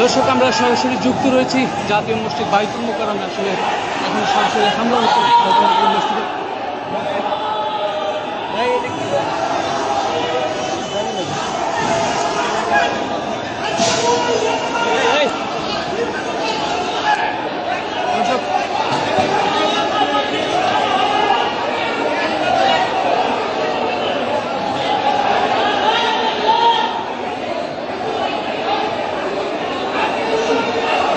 দর্শক আমরা সরাসরি যুক্ত রয়েছি। জাতীয় মসজিদ বাইতুল মোকারমে আসলে এখন সরাসরি হামলা হচ্ছে দর্শক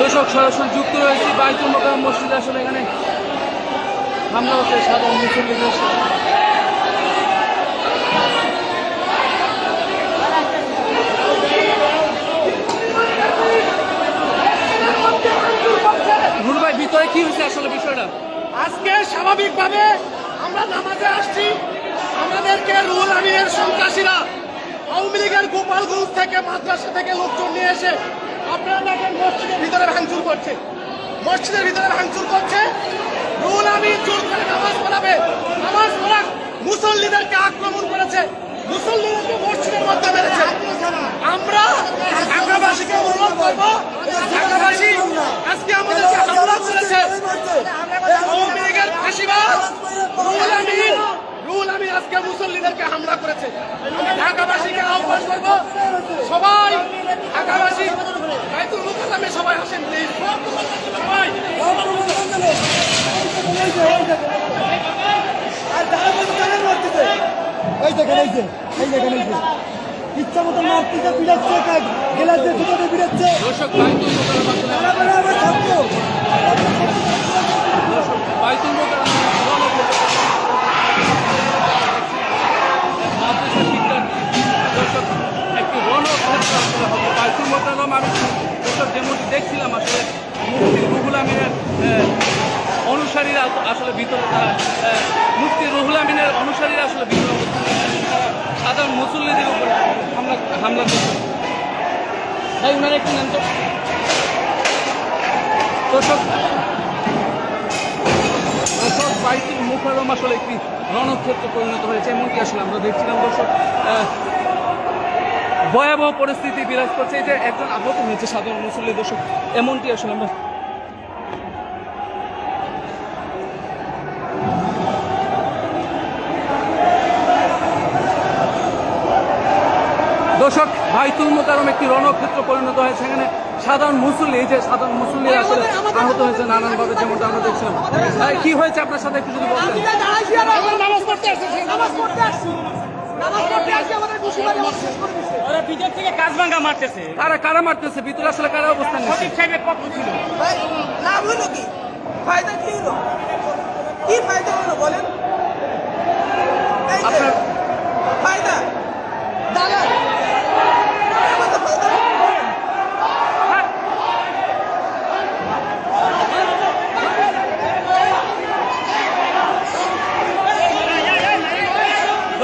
দর্শক সরাসরি যুক্ত রয়েছে বাইতুল মোকাম মসজিদ। আসলে এখানে হামলা হচ্ছে সাধারণ। নুর ভাই, ভিতরে কি হয়েছে আসলে বিষয়টা? আজকে স্বাভাবিকভাবে আমরা নামাজে আসছি। আমাদেরকে রুল আমিনের সন্ত্রাসীরা আওয়ামী লীগের গোপালগঞ্জ থেকে, মাদ্রাসা থেকে লোকজন নিয়ে এসে আপনারা দেখেন মসজিদের ভিতরে ভাঙচুর করছে। মসজিদের ভিতরে ভাঙচুর করছে। রুল আমিন জোর করে নামাজ পড়াবে। নামাজ পড়া মুসল্লিদেরকে আক্রমণ করেছে। মুসল্লিদেরকে মসজিদের মধ্যে মেরেছে। আমরা ঢাকাবাসীকে অনুরোধ করব, ঢাকাবাসী, আজকে আমাদেরকে হামলা করেছে। রুহুল আমিন। আজকে মুসল্লিদেরকে হামলা করেছে। ঢাকাবাসীকে আহ্বান করব, সবাই ঢাকাবাসী বাইতুল মুকাররমে সবাই আসেন প্লিজ সবাই এই দেখেন এই যে এই দেখেন এই যে ইচ্ছা মতো মারতেছে বিড়াচ্ছে গেলাতে দুটোতে মোকাররম আসলে তারা বলে আমরা থাকব বাইতুল একটি হবে বাইতুল দর্শক যেমনটি দেখছিলাম আসলে রুহুল আমিনের অনুসারীরা আসলে ভিতরে তারা মুফতি রুহুল আমিনের অনুসারীরা আসলে ভিতরে। তারা সাধারণ মুসল্লিদের উপর হামলা হামলা করছে ভাই, উনারা একটু নেন তো দর্শক বাইতুল মুখারম আসলে একটি রণক্ষেত্রে পরিণত হয়েছে, এমনকি আসলে আমরা দেখছিলাম দর্শক ভয়াবহ পরিস্থিতি বিরাজ করছে। এই যে একজন আহত হয়েছে সাধারণ মুসল্লি দর্শক এমনটি আসলে আমরা দর্শক বাইতুল মোকারম একটি রণক্ষেত্র পরিণত হয়েছে। এখানে সাধারণ মুসল্লি এই যে সাধারণ মুসল্লি আসলে আহত হয়েছে নানানভাবে যেমনটা আমরা দেখছিলাম ভাই, কি হয়েছে আপনার সাথে? একটু যদি বলতেন। করে দিচ্ছে ওরা ভিতর থেকে কাজ ভাঙা মারতেছে। কারা কারা মারতেছে? ভিতরে আসলে কারা অবস্থান লাভ হলো কি? ফায়দা কি হলো? কি ফায়দা হলো বলেন? ফায়দা। দালাল আমাদের ফায়দা